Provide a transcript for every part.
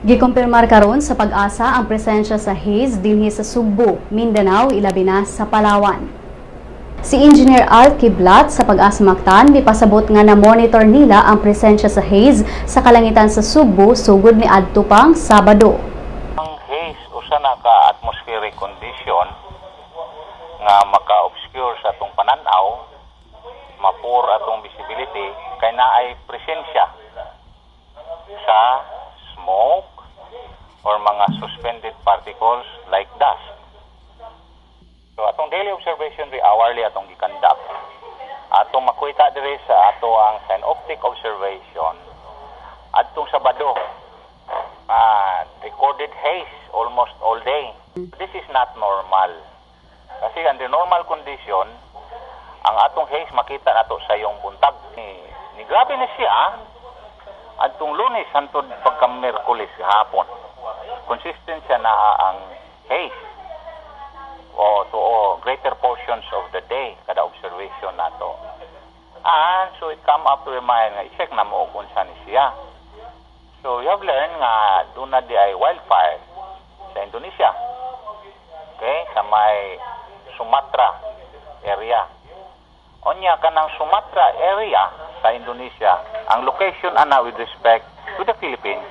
Gikumpirmar karon sa pag-asa ang presensya sa haze dinhi sa Sugbo, Mindanao, ilabi na sa Palawan. Si Engineer Art Kiblat sa pag-asa Mactan mipasabot nga na monitor nila ang presensya sa haze sa kalangitan sa Sugbo sugod ni adto pang Sabado. ang haze usa na ka atmospheric condition nga maka-obscure sa atong pananaw mapur atong visibility kay naay presensya sa smoke or mga suspended particles like dust so atong daily observation re hourly atong gikandak atong makuita diri sa ato ang synoptic observation adtong Sabado uh, recorded haze almost all day. This is not normal. Kasi under normal condition, ang atong haze makita nato sa iyong buntag. Ni, ni grabe na siya, ah. Adtong lunes hantod pagka Merkulis hapon. Consistent siya na ang haze. O to o, greater portions of the day kada observation nato. And so it come up to remind nga i-check na mo kung saan siya. So, you have learned nga doon na di ay wildfire sa Indonesia. Okay? Sa may Sumatra area. Onya ka ng Sumatra area sa Indonesia, ang location ana with respect to the Philippines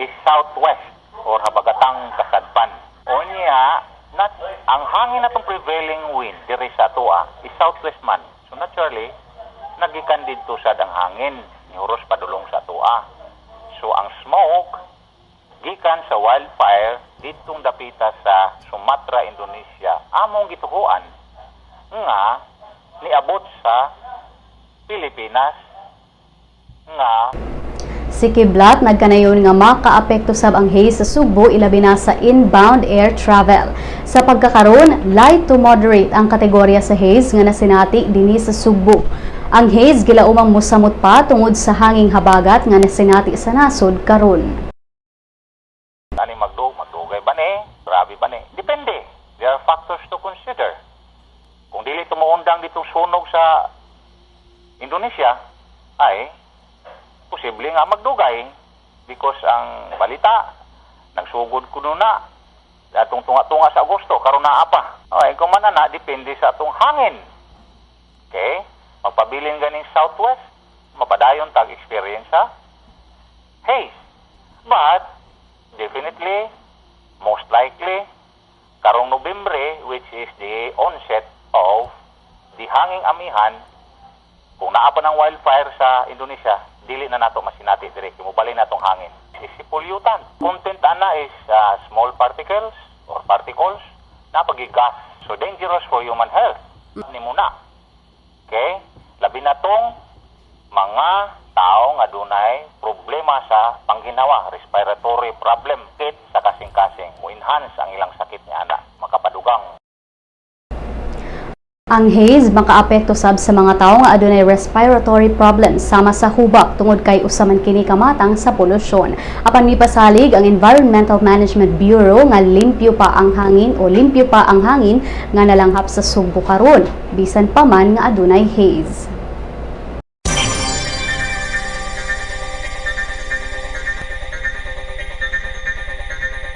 is southwest or habagatang kasadpan. Onya, not, ang hangin natong prevailing wind diri sa atoa is southwest man. So naturally, nagikan dito sa dang hangin ni Huros padulong sa atoa. So ang smoke gikan sa wildfire ditong dapita sa Sumatra, Indonesia among gituhuan nga niabot sa Pilipinas nga Si Kiblat nagkanayon nga makaapekto sab ang haze sa Sugbo ilabi na sa inbound air travel. Sa pagkakaroon, light to moderate ang kategorya sa haze nga nasinati dinhi sa Sugbo. Ang haze gilaumang musamot pa tungod sa hanging habagat nga nasinati sa nasod karon. ani magdug magdugay ba ni grabe ba ni depende there are factors to consider kung dili tumuundang ditong sunog sa Indonesia ay posible nga magdugay because ang balita nagsugod kuno na. Atong tunga-tunga sa Agosto karon naa pa okay kung man na depende sa atong hangin. Okay? Magpabilin ganing southwest mapadayon tag experience sa haze but definitely, most likely, karong Nobyembre, which is the onset of the hanging amihan, kung naa pa ng wildfire sa Indonesia, dili na nato masinati dire kimubalin natong hangin. Is pollutant. Content ana is uh, small particles or particles na pagigas. So dangerous for human health. Ni muna. Okay? Labi na tong mga tao nga dunay problema sa pangginawa, respiratory problem, kit sa kasing-kasing, mo enhance ang ilang sakit niya ana, Ang haze makaapekto sab sa mga tawo nga adunay respiratory problems sama sa hubak tungod kay usaman kini kamatang sa polusyon. Apan mipasalig ang Environmental Management Bureau nga limpyo pa ang hangin o limpyo pa ang hangin nga nalanghap sa Sugbo karon bisan pa man nga adunay haze.